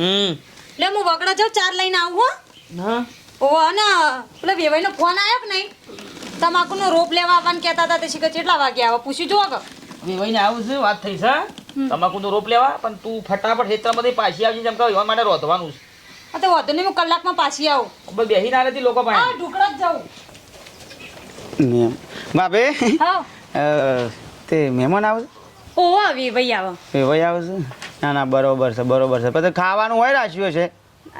હમ. એટલે હું વગડા જાઉં ચાર લઈને આવું હો. હા. ઓ અને પેલા વેવાઈનો ફોન આવ્યો કે નહીં? તમાકુનો રોપ લેવા આવવાનું કહેતા હતા તે શીખર કેટલા વાગે આવે? પૂછી જુઓ કે વેવાઈને આવું છે વાત થઈ છે તમાકુ રોપ લેવા પણ તું ફટાફટ ખેતરમાંથી પાછી આવજે જેમ કે એવા માટે રોધવાનું છે. તો વાંધો નહીં હું કલાકમાં પાછી આવું. બસ બેસી ના રહેતી લોકો પાસે. ઢુકડા જ જાઉં. મેમ. બાપે? હા. તે મહેમાન આવે ઓ વેવાઈ આવે. છે વેવાઈ આવે છે? ના ના બરોબર છે બરોબર છે. પછી ખાવાનું હોય રાખ્યું છે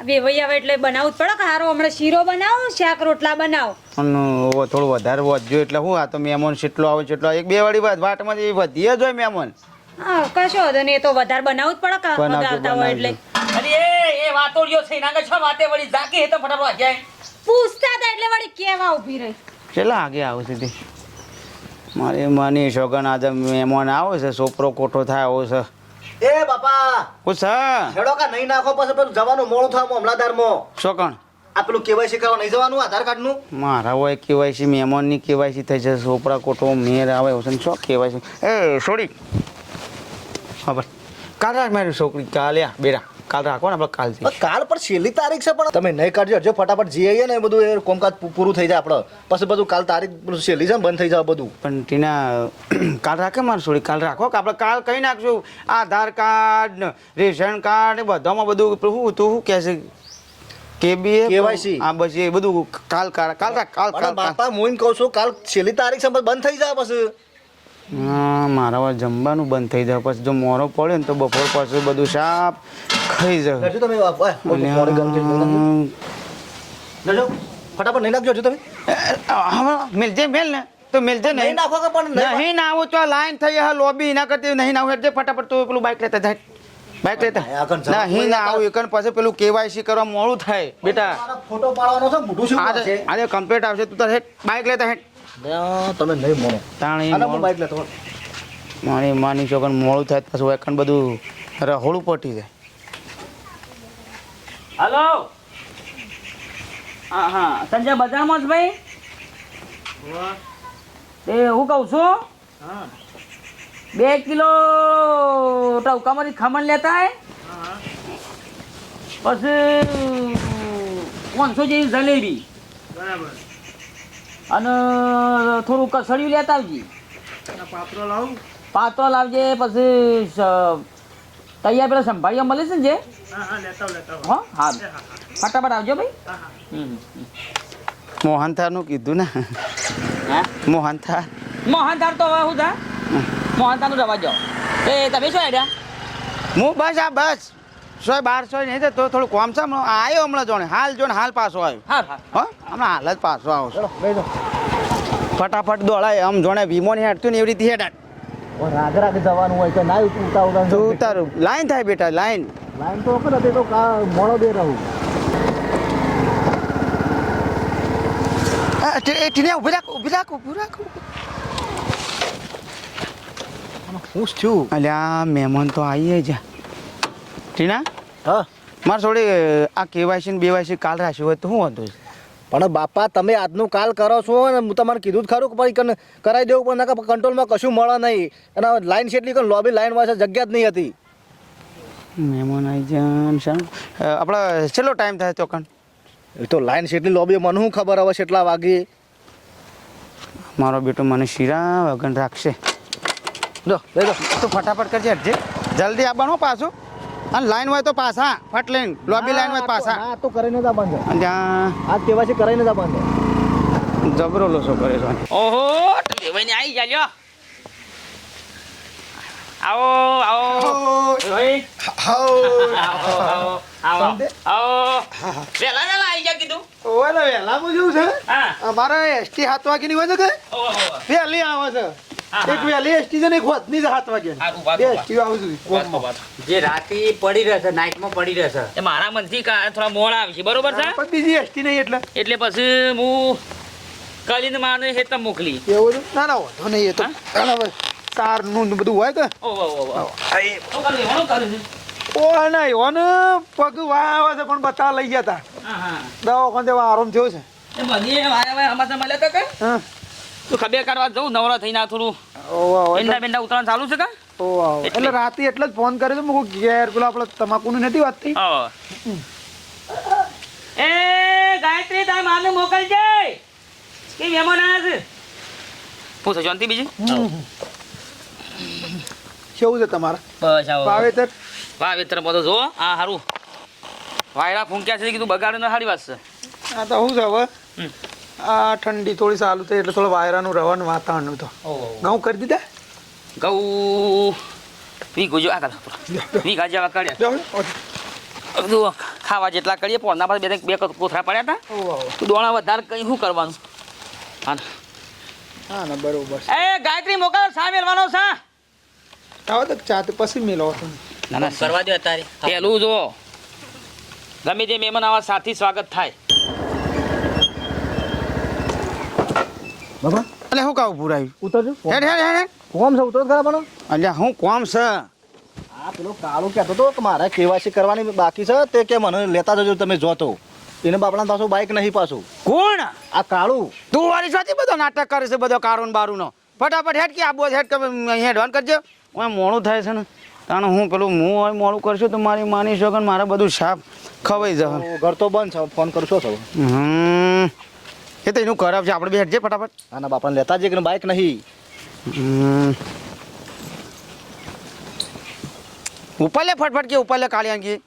વેવાઈ આવે એટલે બનાવવું જ પડે કે હારો હમણાં શીરો બનાવો શાક રોટલા બનાવો. પણ ઓ થોડું વધારે વધજો એટલે હું આ તો મહેમાન જેટલો આવે છે એટલો એક બે વાળી વાત વાટમાંથી વધીએ જ હોય મહેમાન. હા કશો વધો ને એ તો વધારે બનાવવું જ પડે કે આવતા હોય એટલે. અરે એ એ વાતો રહ્યો છે ના છ છો વાતે વળી જાકી હે તો ફટાફટ જાય પૂછતા હતા એટલે વળી કેવા ઊભી રહી. કેટલા આગે આવું છે તે? મારી માની શોગન આજે મહેમાન આવે છે છોકરો કોઠો થાય આવો છે. એ બાપા હું છે હેડો કા નહીં નાખો પછી પેલું જવાનું મોડું થાય મામલાદારમાં શોકણ આ પેલું કેવાયસી કરવા નહીં જવાનું આધાર કાર્ડનું મારા હોય કેવાયસી મહેમાનની કેવાયસી થઈ છે છોકરા કોટો મેર આવે એવું છે ને કેવાયસી? એ છોડી. ખબર કાલ રાખ મારી છોકરી કાલે આ બેરા. કાલ રાખો ને આપણે કાલથી. પણ કાલ પર છેલ્લી તારીખ છે પણ તમે નહીં કાઢજો. હજો ફટાફટ જઈ આવીએ ને એ બધું એ કોમકાજ પૂરું થઈ જાય આપણે પછી બધું કાલ તારીખ છેલ્લી છે ને બંધ થઈ જાય બધું. પણ ટીના કાલ રાખે મારે સોરી કાલ રાખો કે આપણે કાલ કહી નાખશું? આધાર કાર્ડ રેશન કાર્ડ ને બધામાં બધું શું તું શું કહે છે? કેબી KYC. હા બસ એ બધું કાલ કાલ કાલ રાખ કાલ કાલ બાપા હું એમ કહું છું કાલ છેલ્લી તારીખ છે બંધ થઈ જાય પછી. મારા વાર જમવાનું બંધ થઈ જાય પછી જો મોરો પડે ને તો બપોર પછી બધું સાપ ખાઈ જાવ કરજો તમે. મોડી કરી દો ફટાફટ નહીં નાખજો હજુ તમે. હા મિલજે મેલ ને તો મિલજે નહીં. નાખો કે પણ નહીં ના આવું તો લાઈન થઈ હા લોબી ના કરતી નહીં ના હેડજે ફટાફટ તો પેલું બાઇક લેતા જાય. બાઇક લેતા. ના હી ના આવું એકન પછી પેલું કેવાયસી કરવા મોડું થાય. બેટા. ફોટો પાડવાનો છે મોટું શું આજે આજે કમ્પ્લીટ આવશે. તું તારે બાઇક લેતા હેડ. તમે નહીં મોડો. તાણી હું મોડું- લેતો. મારી માની છોકરા મોડું થાય પછી એકન બધું રહોળું પટી જાય. હલો. હા હા. સંજય બજારમાં જ ભાઈ? એ હું કહું છું? બે કિલો ટવકામાંથી ખમણ લેતા હે. પછી પાંચસો જેવી જલેબી. અને થોડું કસડિયું લેતા આવજી. પાત્રો લાવજે પછી તૈયાર પેલા સંભાળીઓ મળે છે ને જે? હો હા ફટાફટ આવજો ભાઈ. હમ. મોહનથાળનું કીધું ને. હે? મોહનથાળ. મોહનથાળ તો હવે શું થા? મોહનથાળનું રવા જાઓ એ તમે શું આઈડિયા હું બસ આ બસ. સોય બાર સોય નહીં તો થોડું કોમ છે હમણાં આવ્યો હમણાં જોણે. હાલ જોણે હાલ પાછો આવ્યો હા હા હમણાં હાલ જ પાછો આવો ફટાફટ દોડાય. આમ જોણે વીમો ની હેડતું ને એવી રીતે હેડાટ રાગે રાગ જવાનું હોય તો ના ઉતા ઉતા તું તારું લાઈન થાય બેટા લાઈન. લાઈન તો હતી તો કા મોડો બે રહું. ટીને ઊભી રાખ ઊભી રાખ ઊભી રાખ. હું છું. અલ્યા મહેમાન તો આવીએ જા. ટીના? હા. મારે થોડી આ કેવાયસી ને બેવાયસી કાલ રાખ્યું હોય તો શું વાંધો છે? પણ બાપા તમે આજનું કાલ કરો છો અને હું તમારે કીધું જ ખરું પણ કરાવી દેવું પણ નકર કંટ્રોલમાં કશું મળે નહીં. અને લાઈન છેટલી કન લોબી લાઈન વાસે જગ્યા જ નહીં હતી. મહેમાન આવી જાય શામ આપણે છેલ્લો ટાઈમ થાય તો કણ? એ તો લાઈન છેટલી લોબી મને શું ખબર હવે કેટલા વાગે? મારો બેટો મને શીરા વગન રાખશે. જો લઈ જાઓ તું ફટાફટ કરજે જલ્દી આવવાનું પાછું. અને લાઈન હોય તો પાછા ફટ લાઈન. લોબી લાઈન હોય પાછા. આ તો કરીને જ બંધ અને ત્યાં આજ કેવાય કરીને જ બંધ જબરો લોસો કરે છે ઓહો લેવાઈને આવી ગયા લ્યો. આવો આવો. ભાઈ. આવો આવો આવો. આવો. વેલા વેલા આવી ગયા કીધું. ઓલે વહેલામાં જેવું છે? હા. અમારે એસટી સાત વાગ્યાની હોય છે કે? ઓહો. વહેલી આવે છે. એક વેલી એસટી છે ને એક હોતની વાગે બે એસટી આવે છે. જે રાતી પડી રહેશે નાઇટમાં પડી રહેશે. એ મારા મનથી કા- થોડા મોડ આવશે બરોબર છે? પણ બીજી એસટી નહીં એટલે. એટલે પછી હું કલીને માને હેતમ મોકલી. એવું ના ના વાંધો નહીં એ તો સાર ને બધું હોય તો. ઓ? ઓ નહીં ઓને પગ વા આવે છે પણ બતા લઈ ગયા હતા. દવાખાને આરામ થયો છે. એ બધી વાયા વારે અમારે મળ્યા હતા કે? હા. તું ખબર કરવા જવું નવરા થઈને ના થોડું ઓવા. બેંડા ઉતરાણ ચાલુ છે કા? એટલે રાતે એટલે જ ફોન કર્યો તો મૂકું ઘેર પેલો આપણે તમાકુનું નથી વાત આવો. એ ગાયત્રી તાર માને મોકલજે. કે મહેમાન આયા છે. પૂછો શાંતિ બીજી? કેવું છે તમારા? બસ આવો. વાવેતર? વાવેતર બધો જો આ હારું. વાયરા ફૂંક્યા છે કીધું બગાડે ના સારી વાત છે. આ તો શું છે હવે. આ ઠંડી થોડી સારું થઈ એટલે થોડું વાયરાનું રવાનું વાતાવરણ તો. ઘઉં કરી દીધા? ઘઉં. વી ગુજો આ કર વી ગાજા કાઢ્યા. ખાવા જેટલા કરીએ પોના પાસે બે બે કોથરા પડ્યા હતા. તું દોણા વધારે કઈ શું કરવાનું? હા ને. હા ને બરોબર એ ગાયત્રી મોકલ સા મેળવાનો સા? આવો તો ચા તો પછી મેલો ના ના કરવા દો અત્યારે. પેલું જો ગમે તે મહેમાન આવા સાથી સ્વાગત થાય. બાબા એટલે શું કાવું પૂરાયું ઉતરજો હેડ હેડ હેડ હેડ. કોમ છે ઉતરો ખરા પણ. હું કોમ છે? આ પેલો કાળો કહેતો હતો કે મારે કેવાયસી કરવાની બાકી છે તે કે મને લેતા જજો તમે જોતો એને બાપડા પાછું બાઇક નહીં પાછું. કોણ? આ કાળું. તું વાળી સાથે બધો નાટક કરે છે બધો કાળું બારું નો ફટાફટ હેડ કે આબો હેડ કે અહીંયા હેડવાન કરજો. ઓય મોડું થાય છે ને. કારણ હું પેલું હું હોય મોડું કરશું તો મારી માની શકો મારે બધું સાફ ખવાઈ જશે. ઘર તો બંધ છે ફોન કરશો છો હમ. એ તો એનું ખરાબ છે આપણે બે હેડજે ફટાફટ આના બાપાને લેતા જઈએ કે બાઇક નહીં. ઉપર લે ફટફટ કે ઉપર લે કાળી આંગી.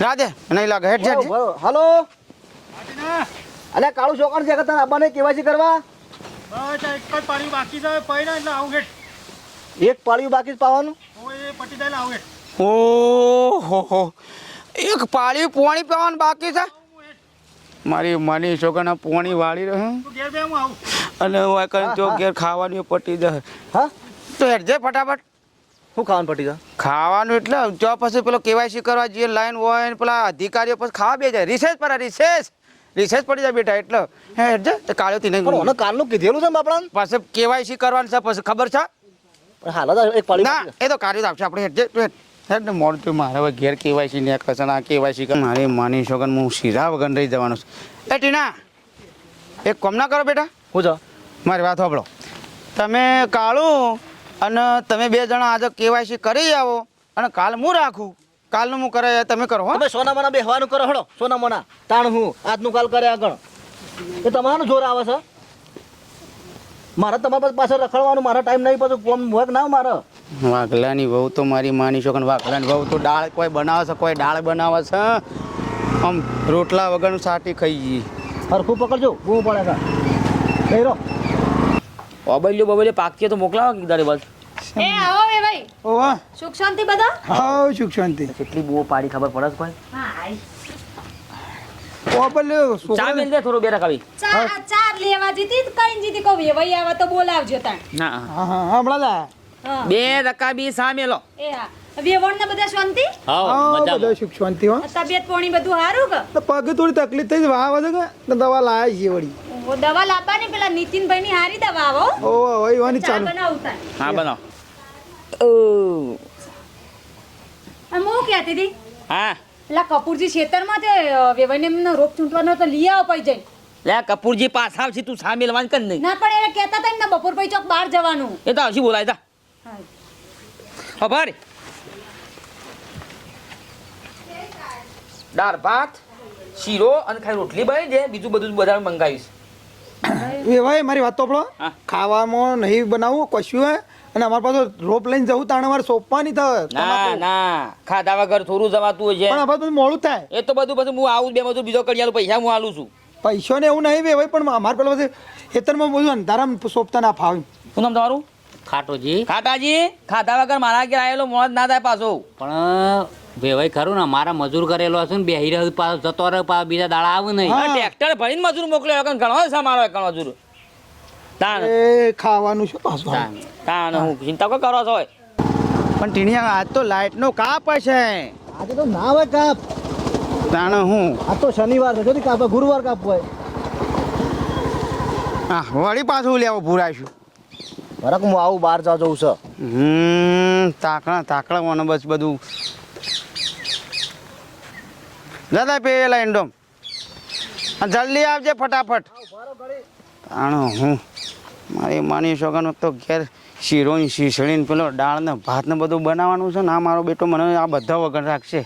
રાધે નહીં લાગે. હેડ હેડ હલો. અલે કાળું ચોકણ છે કે તારે આબાને કેવાયસી કરવા? બસ એક જ પાણી બાકી છે પૈણા એટલે આવું હેઠ. એક પાળિયું બાકી જ પાવાનું? ઓય પટી જાય આવું હેઠ. ઓહો હો એક પાળી પોણી પીવાનું બાકી છે? મારી માની છોકરાના પોણી વાળી રહે. હું અને હું કઈ તો ઘેર ખાવાની પટી દે. હા? તો હેડજે ફટાફટ. શું ખાવાનું પટી દે? ખાવાનું એટલે જો પછી પેલો કેવાયસી કરવા જઈએ લાઈન હોય ને પેલા અધિકારીઓ પછી ખાવા બે જાય. રિસેસ પર રિસેસ. રિસેસ પડી જાય બેટા એટલે. હે હેડજે. તો કાળો તી નહીં મને કાલનું કીધેલું છે બાપડા પાસે કેવાયસી કરવાનું છે પછી ખબર છે? પણ હાલ એક પાડી ના એ તો કાર્ય આપશે આપણે હેડ. હેડ ને મોડું થયું. મારે હવે ઘેર કેવાયસી ને ના કેવાયસી કે મારે માની છોકન હું સીધા વગર રહી જવાનું છે. એ ટીના એક કોમ ના કરો બેટા. હું છે મારી વાત સાંભળો. તમે કાળું અને તમે બે જણા આજે કેવાયસી કરી આવો અને કાલ હું રાખું. કાલનું હું કરે તમે કરો હો. સોના મના બેહવાનું કરો હળો. સોના મના તાણ હું. આજનું કાલ કરે આગળ. એ તમારું જોર આવે છે? મારે તમારા પાસે રખડવાનું મારા ટાઈમ નહીં પછી કોમ હોય કે ના મારે. વાઘલાની વહુ તો મારી માની છોકન વાઘલાની વહુ તો દાળ કોઈ બનાવે છે કોઈ દાળ બનાવે છે. આમ રોટલા વગરનું સાટી ખાઈ ગઈ. હરખું પકડજો બહુ પડે છે. રહો. ઓબલ્યો બબલ્યો પાકીએ તો મોકલાવો કે દાડે બસ. એ આવો એ ભાઈ. ઓવા સુખ શાંતિ બધા? સુખ શાંતિ. કેટલી બહુ પાડી ખબર પડે કોઈ? હા ઓ ચા મેલ દે થોડું બે રકાવી ચાર ચાર લેવા જીતી કઈ જીતી કહું ભાઈ આવા તો બોલાવજો તાણ. ના હા. હા હમણાં લા બે રકાબી બી સામે એ હા. વેવણ ને બધા શાંતિ? હા બધા સુખ શાંતિ હો. તબિયત પોણી બધું સારું કે? તો થોડી તકલીફ થઈ વાહ વધે કે? દવા લાયા છે વળી. ઓ દવા લાવવાની પેલા નીતિનભાઈ ની હારી દવા આવો. ઓ ઓય વાની ચાલુ. બનાવતા હા બનાવ. અને હું કહેતી હતી હા. પેલા કપૂરજી ખેતરમાં તે વેવાઈને એમનો રોપ ચૂંટવાનો તો લઈ આવો પઈ જઈને. લે કપૂરજી પાછા આવશે તું સામે મેલવાન કર નહીં ના પણ એ કહેતા હતા ને બપોર પછી ચોક બહાર જવાનું. એ તો આવશે બોલાય તા. ખબર? દાળ ભાત શીરો અને ખાલી રોટલી બની દે બીજું બધું બધા મંગાવીશ. એ ભાઈ મારી વાત તો આપણો ખાવામાં નહીં બનાવવું કશું હે? અને અમારી પાસે રોપ લઈને જવું તાણે અમારે સોંપવાની થાય. ના ના. ખાધા વગર થોડું જવાતું હોય પણ છે અમારે બધું મોડું થાય. એ તો બધું પછી હું આવું બે બધું બીજો કરી પૈસા હું આલું છું. પૈસો ને એવું નહીં બે ભાઈ પણ અમારે પેલા પછી ખેતરમાં બધું અંધારામાં સોંપતા ના ફાવે. શું નામ તમારું? ખાટોજી. ખાટાજી ખાધા વગર મારા ઘેર આવેલો મોત ના થાય પાછો. પણ વેવાઈ ખરું ને મારા મજૂર કરેલો હશે ને બેહી રહ્યો પાછો જતો રહ્યો પાછો બીજા દાડા આવે નહીં. ટ્રેક્ટર ભરીને મજૂર મોકલ્યો કારણ ઘણો છે મારો ઘણો મજૂર? તાણ. એ ખાવાનું છે પાછું. તાણ. હું ચિંતા કોઈ કરો છો પણ ટીણિયા આજ તો લાઇટનો કાપ છે આજે તો ના હોય કાપ. તાણ હું? આ તો શનિવાર છે જો કાપ ગુરુવાર કાપ હોય. હા વળી પાછું લેવો ભૂરાઈશું બરાબર હું આવું બહાર જાઉં જવું છે. હમ તાકડા તાકણા મને બસ બધું. દાદા પેલા એન્ડોમ જલ્દી આવજે ફટાફટ. આણો હું. મારી માની છોકરાનો તો ઘેર શીરોની ને ને પેલો દાળને ભાતને બધું બનાવવાનું છે ને આ મારો બેટો મને આ બધા વગર રાખશે.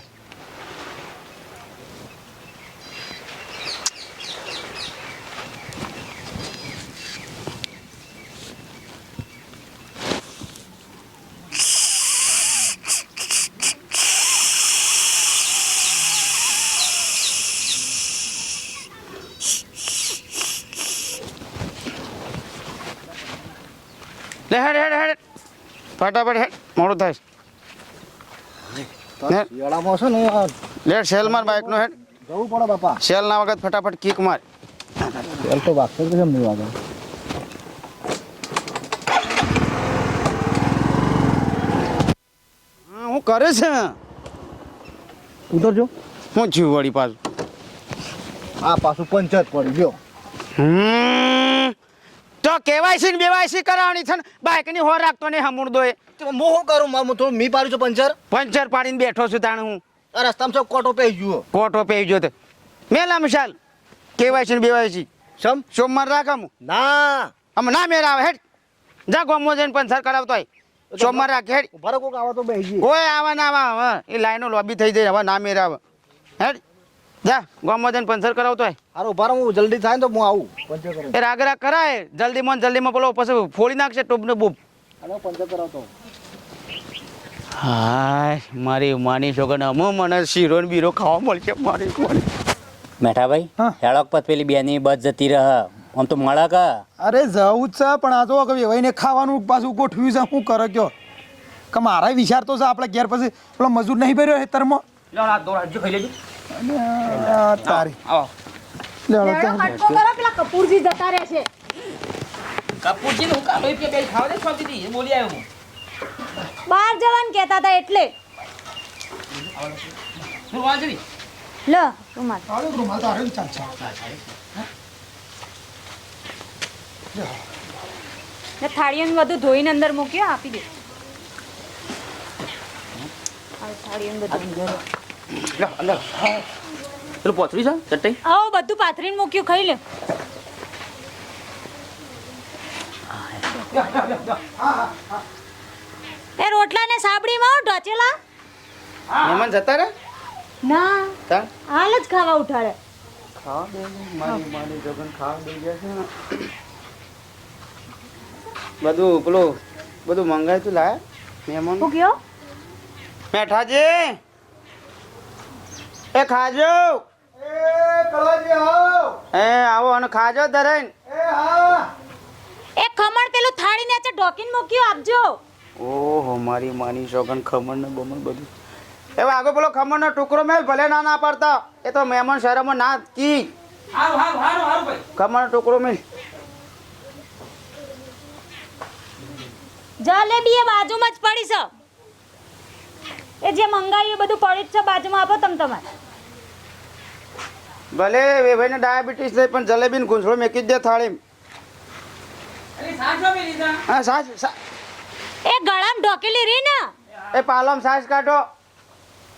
લે હેડ હેડ હેડ. ફટાફટ હેડ. મોડું થાય. ને? શિયાળામાં છે ને આ લે સેલ માર બાઇકનો હેડ. જવું પડે બાપા. સેલ ના વખત ફટાફટ કિક માર. સેલ તો વાગશે કેમ નહીં વાગે. હા કરે છે? ઉતરજો. હું જીવ વળી પાછું. આ પાછું પંચાયત પડી ગયો. હમ. તો કેવાયસી ને બેવાયસી કરાવવાની છે ને? બાઇકની હોર રાખતો નહીં હમુણ દોય. તો હું શું કરું? મારું થોડું મી પાડ્યું છું પંચર? પંચર પાડીને બેઠો છું તાણ હું. રસ્તામાં છો કોટો પહેરી જુઓ કોટો પહેરી જો તે. મેલા મિશાલ. કેવાયસી ને બેવાયસી સમ સોમવાર રાખ હું ના. આમ ના મેરા આવે હેડ. જા ગોમો જઈને પંચર કરાવતો હોય. સોમવાર રાખે હેડ. ભરો કોક આવા તો બેસી કોઈ આવા ના આવા એ લાઈનો લોબી થઈ જાય હવે ના મેરા આવે. હેડ. જા ગોમો જઈને પંચર કરાવતો હોય. અરે ઊભા હું જલ્દી થાય તો હું આવું. પંચર કરું એ રાગરા કરાય. કરાય જલ્દીમાં જલ્દી જલ્દીમાં પેલો પછી ફોડી નાખશે ટૂબને બૂબ અને પંચર કરાવતો. હાય મારી માની છોકરાને અમો મને શીરો ને બીરો ખાવા મળશે મારી કોણ મેઠાભાઈ હા. હેળોક પત પેલી બેની બસ જતી રહ. આમ તો મળા કા? અરે જવું જ છે પણ આ તો કે વેવાઈને ખાવાનું પાછું ગોઠવ્યું છે શું કરે કયો? કે મારા વિચાર તો છે આપણે ઘેર પછી પેલો મજૂર નહીં ભર્યો હેતરમાં? લો આ તારી આવો ખાઈ લેવડો હટકો કરો પેલા કપૂરજી જતા રહે છે. કપૂરજી હું કાઢો કે બે ખાવા દે શાંતિ થી બોલી આવ્યો હું. બહાર જવાનું કહેતા હતા એટલે. લ રૂમાલ. તારે ને ચાલ ચાલ. ને થાળીઓને બધું ધોઈને અંદર મૂક્યો આપી દે. આ થાળીઓને બધું લો લો. પેલું પોથરી છે ચટ્ટાઈ આવો બધું પાથરીને મૂક્યું ખાઈ લે એ રોટલા ને સાબડીમાં ઢોચેલા? મહેમાન જતા રે ના. તા? હાલ જ ખાવા ઉઠાડે. ખાવા દે મારી મારી જગન ખાવા દે ગયા છે બધું પેલું બધું મંગાય તું લાયા મહેમાન? હું કયો મેઠાજી! એ ખાજો. એ કલાજી આવ એ આવો અને ખાજો ધરેન એ ખમણ પેલું થાળી ને ઢોકીને મૂક્યો આપજો. ઓહો મારી માની સોગન ખમણ ને બમણ બધું. એ આગો પેલો ખમણ નો ટુકડો મેલ ભલે ના ના પડતા. એ તો મહેમાન શહેરમાં ના કી. ખમણ નો ટુકડો મેલ. જલેબી એ બાજુમાં જ પડી છે. એ જે મંગાવ્યું બધું પડી જ છે બાજુમાં આપો તમ તમારે. ભલે વેભાઈને ડાયાબિટીસ લે પણ જલેબી ને ગુંસળો મેકી જ દે થાળી હા સાસ એ ગળામ ઢોકેલી રહી ને. એ પાલમ સાસ કાઢો.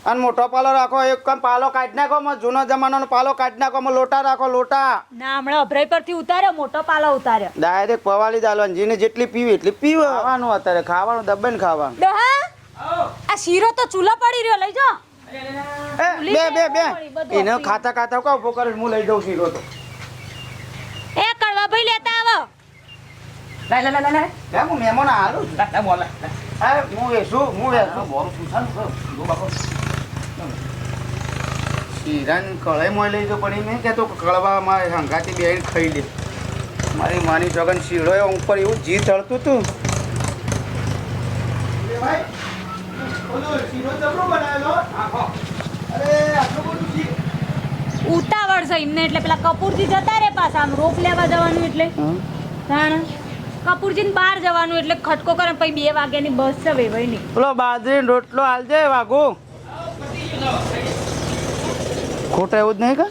અને મોટો પાલો રાખો એક કામ પાલો કાઢી નાખો મત જૂનો જમાનાનો પાલો કાઢી નાખો મત લોટા રાખો લોટા. ના હમણાં અભરાઈ પરથી ઉતાર્યો મોટો પાલો ઉતાર્યો. ડાયરેક્ટ પવાલી દાલવાની જીને જેટલી પીવી એટલી પીવાનું અત્યારે ખાવાનું દબાઈને ખાવાનું. આ શીરો તો ચૂલા પડી રહ્યો લઈ જાઓ. બે બે બે. એને ખાતા ખાતા કહો ઊભો કરે હું લઈ દઉં શીરો તો. એ કડવા ભાઈ લેતા આવો. લાય લાય લાય લાય લે હું મહેમાન હાલું છું. લાય બોલ એ હું વેસું હું વેસું બોરું છું ચાલ જો બાપો. શીરાન કળાઈ મોય લઈ દો પણ એ મેં કહેતો કે કળવા મારે હંગાથી બેહીને ખાઈ લે. મારી માની જગન શીરો એ ઉપર એવું જી ચડતું હતું ભાઈ ઉતાવળ છે એમને એટલે પેલા કપૂરજી જતા રે પાછા આમ રોપ લેવા જવાનું એટલે. કપૂરજી કપૂરજીને બહાર જવાનું એટલે ખટકો કરે પછી બે વાગ્યાની બસ છે વેવાઈની પેલો બાજરી રોટલો હાલજે વાગો ખોટા એવું જ નહીં કા?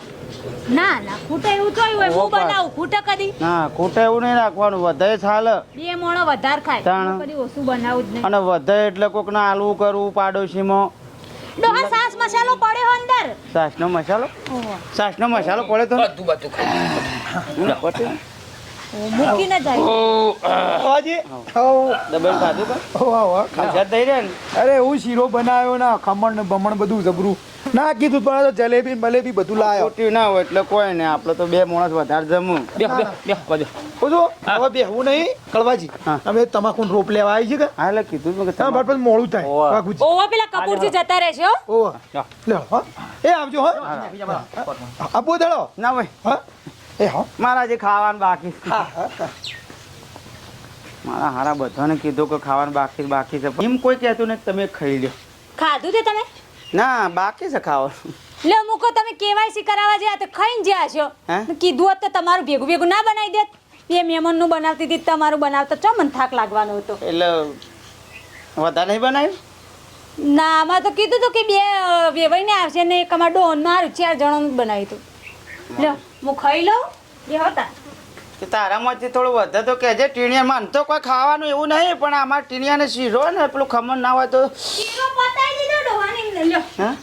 ના ના ખૂટે એવું તો હોય હું બનાવું ખૂટે કદી. ના ખૂટે એવું નહીં નાખવાનું વધે ચાલે બે મોણો વધારે ખાય. તાણ. કદી ઓછું બનાવું જ નહીં. અને વધે એટલે કોકને આલવું કરવું પાડોશીમાં. ડોહા સાસ મસાલો પડ્યો અંદર. સાસનો મસાલો. સાસનો મસાલો પડે તો બધું બધું ખાય. મૂકીને જાય હાજી હો. ડબલ ખાધું કા ઓ હો મજા થઈ રહે ને? અરે હું શીરો બનાવ્યો ના ખમણ ને બમણ બધું જબરું. ના કીધું પણ તો જલેબી ને બલેબી બધું લાયો. ખોટી ના હોય એટલે કોઈ ને આપણે તો બે માણસ વધારે જમું. બે બે બે બધું હવે બેહવું નહીં. કળવાજી. અમે તમાકુ રોપ લેવા આવી છે કે? હા એટલે કીધું મેં કે તમારે- બટ મોડું થાય. ઓવા. પેલા કપૂરજી જતા રહેશે હો. ઓવા. લે હો. એ આવજો હો. આપો દડો ના ભાઈ હા. એ હા. મારા જે ખાવાનું બાકી હા હા હા. મારા હારા બધાને કીધું કે ખાવાનું બાકી બાકી છે. એમ કોઈ કહેતું ને તમે ખાઈ લો ખાધું છે તમે? ના બાકી છે ખાવાનું. લે મૂકો તમે કેવાયસી કરાવવા જ્યાં તો ખાઈને જ્યાં છો. કીધું હોત તો તમારું ભેગું ભેગું ના બનાવી દેત. એ મહેમાનનું બનાવતી હતી તમારું બનાવતા. ચો મને થાક લાગવાનો હતો? એટલે વધારે નહીં બનાવ્યું? ના આમાં તો કીધું હતું કે બે વેવાઈને આવશે ને એક અમારા ડોન મારું ચાર જણાનું બનાવ્યું હતું. લો હું ખાઈ લઉં? જે હતા. કે તારામાંથી થોડું વધે તો કહેજે ટીણિયા માન તો કોઈ ખાવાનું એવું નહીં પણ આમાં ટીણિયાને શીરો ને પેલું ખમણ ના હોય તો શીરો પતાઈ દીધો ડોહાની લ્યો. હા?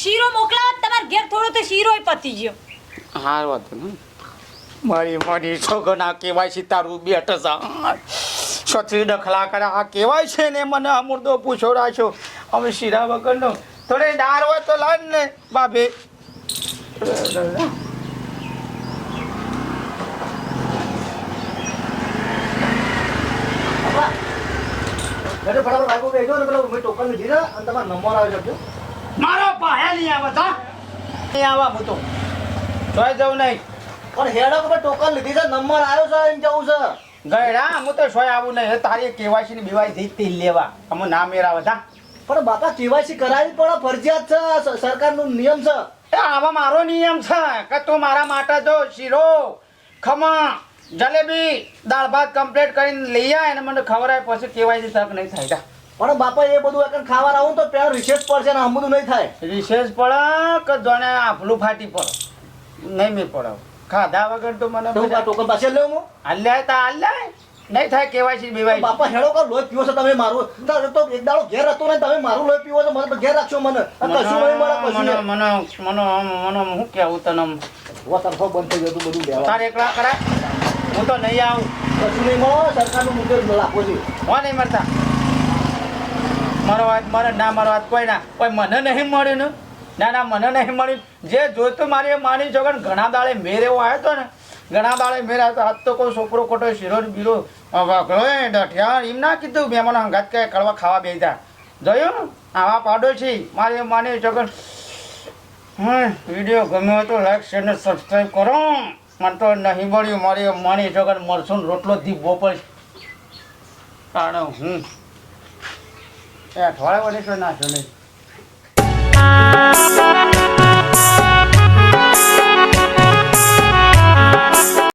શીરો મોકલાવો તમાર ઘેર થોડો તો શીરો પતી ગયો. હાર વાત ને મારી મારી છોકરા કેવાય છે તારું બેટ સત્રી દખલા કરે આ કેવાય છે ને મને મુર્દો પૂછો રાખ્યો. હવે શીરા વગરનો થોડી દાળ હોય તો લાવ ને બાબે ઘરે ફટાફટ ભાગો બેસજો ને પેલો મેં ટોકન લીધી ને અને તમારો નંબર આવી જજો મારો પાયા નહીં આવે તા. નહીં આવા હું તો. જોઈ જવું નહીં. પણ હેડો કે ટોકન લીધી છે નંબર આવ્યો છે એમ જવું છે? ગયડા હું તો સોય આવું નહીં. તારી કેવાયસી ની બીવાય જઈ તેલ લેવા. અમુ ના મેળાવે તા પણ બાપા કેવાયસી કરાવી પડે ફરજિયાત છે સરકારનો નિયમ છે. એ આવા મારો નિયમ છે. કે તું મારા માટે જો શીરો ખમણ જલેબી દાળ ભાત કમ્પ્લીટ કરીને લઈ આય અને મને ખવડાય પછી કેવાય તક નહીં થાય. પણ બાપા એ બધું એકન ખાવા આવું તો પેલો રિસેસ પડશે ને બધું નહીં થાય. રિસેસ પડે કે જોને આફલું ફાટી પડે? નહીં મેં પડે ખાધા વગર તો મને તો ટોકન પાસે લેવું હું? હાલ્યા તા હાલ્યા નહીં થાય કેવાયસી બેવાય બાપા હેડો કા લોહી પીવો છો તમે મારું. તો એક દાડો ઘેર હતો ને તમે મારું લોહી પીવો છો મને ઘેર રાખશો મને. કશું નહીં મળે મને મને મને મને હું કેવું તને વોટરફોલ બંધ થઈ ગયું બધું તારે એકલા કરા હું તો નહીં આવું. કશું નહીં મળે સરકારનું મુદ્દે લાખો છે હો નહીં મળતા મારો વાત મારે, ના, મારો વાત કોઈ ના. કોઈ મને નહીં મળ્યું ને? ના ના, મને નહીં મળ્યું. જે જોઈતું મારી માની છો ઘણા દાડે મેર એવો આવ્યો હતો ને. ઘણા દાડે મેર આવ્યો હાથ તો કોઈ છોકરો ખોટો શીરો બીરો. દઠિયાણ એમ ના કીધું. મેં મને હંગાત કે કડવા ખાવા બેસા જોયું? આવા પાડોશી મારી માની છો વીડિયો ગમ્યો હોય તો લાઈક શેર ને સબસ્ક્રાઈબ કરો. મને તો નહીં મળ્યું મારી માણી જગત મળશું ને રોટલો દીપ પડશે કારણ હું એ અઠવાડિયા વડે તો નાખ્યો નહીં